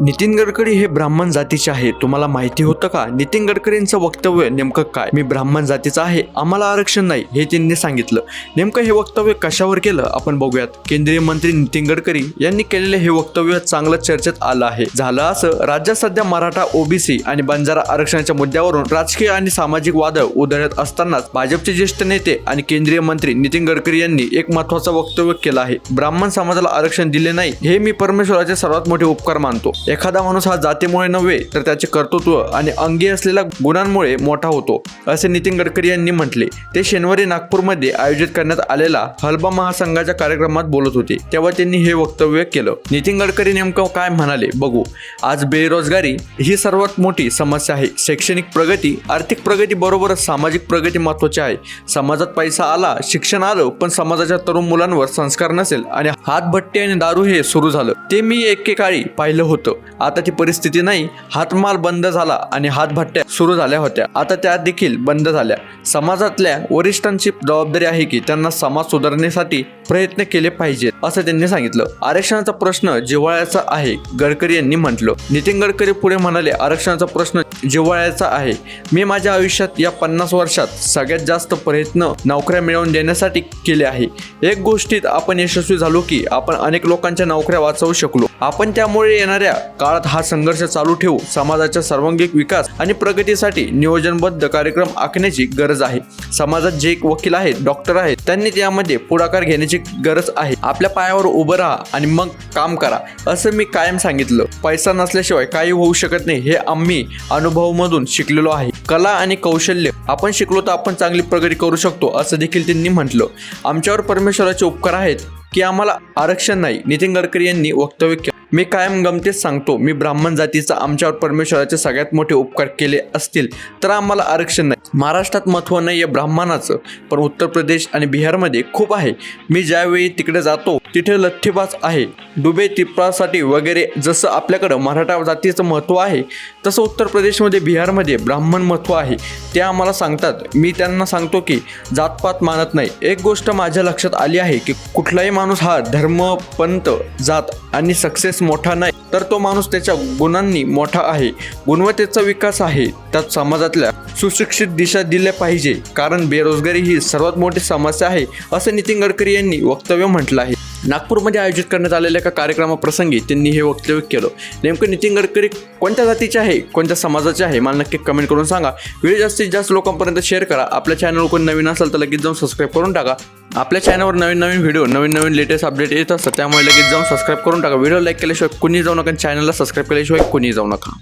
नितीन गडकरी हे ब्राह्मण जातीचे आहे. तुम्हाला माहिती होतं का? नितीन गडकरींचं वक्तव्य नेमकं काय? मी ब्राह्मण जातीचा आहे. आम्हाला आरक्षण नाही हे त्यांनी सांगितलं. नेमकं हे वक्तव्य कशावर केलं? आपण बघूयात. केंद्रीय मंत्री नितीन गडकरी यांनी केलेले हे वक्तव्य चांगलं चर्चेत आलं आहे. झालं असं राज्यात सध्या मराठा ओबीसी आणि बंजारा आरक्षणाच्या मुद्द्यावरून राजकीय आणि सामाजिक वादळ उधळत असतानाच भाजपचे ज्येष्ठ नेते आणि केंद्रीय मंत्री नितीन गडकरी यांनी एक महत्वाचं वक्तव्य केलं आहे. ब्राह्मण समाजाला आरक्षण दिले नाही हे मी परमेश्वराचे सर्वात मोठे उपकार मानतो. एखादा माणूस हा जातीमुळे नव्हे तर त्याचे कर्तृत्व आणि अंगी असलेल्या गुणांमुळे मोठा होतो असे नितीन गडकरी यांनी म्हटले. ते शनिवारी नागपूरमध्ये आयोजित करण्यात आलेला हलबा महासंघाच्या कार्यक्रमात बोलत होते. तेव्हा त्यांनी हे वक्तव्य केलं. नितीन गडकरी नेमकं काय म्हणाले? बघू. आज बेरोजगारी ही सर्वात मोठी समस्या आहे. शैक्षणिक प्रगती आर्थिक प्रगती बरोबरच सामाजिक प्रगती महत्वाची आहे. समाजात पैसा आला शिक्षण आलं पण समाजाच्या तरुण मुलांवर संस्कार नसेल आणि हातभट्टी आणि दारू हे सुरू झालं. ते मी एकेकाळी पाहिलं होतं. आता ती परिस्थिती नाही हातमाल बंद झाला आणि हातभट्ट्या सुरू झाल्या होत्या. आता त्या देखील बंद झाल्या. समाजातल्या वरिष्ठांची जबाबदारी आहे की त्यांना समाज सुधारण्यासाठी प्रयत्न केले पाहिजेत असं त्यांनी सांगितलं. आरक्षणाचा प्रश्न जिव्हाळ्याचा आहे गडकरी यांनी म्हटलं. नितीन गडकरी पुढे म्हणाले आरक्षणाचा प्रश्न जिव्हाळ्याचा आहे. मी माझ्या आयुष्यात या पन्नास वर्षात सगळ्यात जास्त प्रयत्न नोकऱ्या मिळवून देण्यासाठी केले आहे. एक गोष्टीत आपण यशस्वी झालो की आपण अनेक लोकांच्या नोकऱ्या वाचवू शकलो. आपण त्यामुळे येणाऱ्या काळात हा संघर्ष चालू ठेवू समाजाच्या सर्वांगीण विकास आणि प्रगतीसाठी नियोजनबद्ध कार्यक्रम आखण्याची गरज आहे. समाजात जे वकील आहेत डॉक्टर आहेत त्यांनी त्यामध्ये पुढाकार घेण्याची गरज आहे. आपल्या पायावर उभं राहा आणि मग काम करा. असं मी कायम सांगितलं. पैसा नसल्याशिवाय काही होऊ शकत नाही हे आम्ही अनुभवमधून शिकलेलो आहे. कला आणि कौशल्य आपण शिकलो तर आपण चांगली प्रगती करू शकतो असं देखील त्यांनी म्हटलं. आमच्यावर परमेश्वराचे उपकार आहेत की आम्हाला आरक्षण नाही नितीन गडकरी यांनी वक्तव्य केलं. मी कायम गमतीच सांगतो मी ब्राह्मण जातीचा आमच्यावर परमेश्वराचे सगळ्यात मोठे उपकार केले असतील तर आम्हाला आरक्षण नाही. महाराष्ट्रात महत्त्व नाही आहे ब्राह्मणाचं पण उत्तर प्रदेश आणि बिहारमध्ये खूप आहे. मी ज्यावेळी तिकडे जातो तिथे लठ्ठीबाज आहे. डुबे टिप्पासाठी वगैरे जसं आपल्याकडं मराठा जातीचं महत्त्व आहे तसं उत्तर प्रदेशमध्ये बिहारमध्ये ब्राह्मण महत्त्व आहे. ते आम्हाला सांगतात. मी त्यांना सांगतो की जातपात मानत नाही. एक गोष्ट माझ्या लक्षात आली आहे की कुठलाही माणूस हा धर्म पंत जात आणि सक्सेस मोठा नाही तर तो माणूस त्याच्या गुणांनी मोठा आहे. गुणवत्तेचा विकास आहे. त्यात समाजातल्या सुशिक्षित दिशा दिल्या पाहिजे. कारण बेरोजगारी ही सर्वात मोठी समस्या आहे असं नितीन गडकरी यांनी वक्तव्य म्हटलं आहे. नागपूरमध्ये आयोजित करण्यात आलेल्या एका कार्यक्रमाप्रसंगी त्यांनी हे वक्तव्य केलं. नेमकं नितीन गडकरी कोणत्या जातीचे आहे? कोणत्या समाजाचे आहे? मला नक्की कमेंट करून सांगा. व्हिडिओ जास्तीत जास्त लोकांपर्यंत शेअर करा. आपल्या चॅनल कोण नवीन असेल तर लगेच जाऊन सबस्क्राईब करून टाका. आपल्या चॅनलवर नवीन नवीन व्हिडिओ नवीन नवीन लेटेस्ट अपडेट येत असतात त्यामुळे लगेच जाऊन सबस्क्राईब करून टाका. व्हिडिओ लाईक केल्याशिवाय कुणी जाऊ नका चॅनलला सबस्क्राईब केल्याशिवाय कुणी जाऊ नका.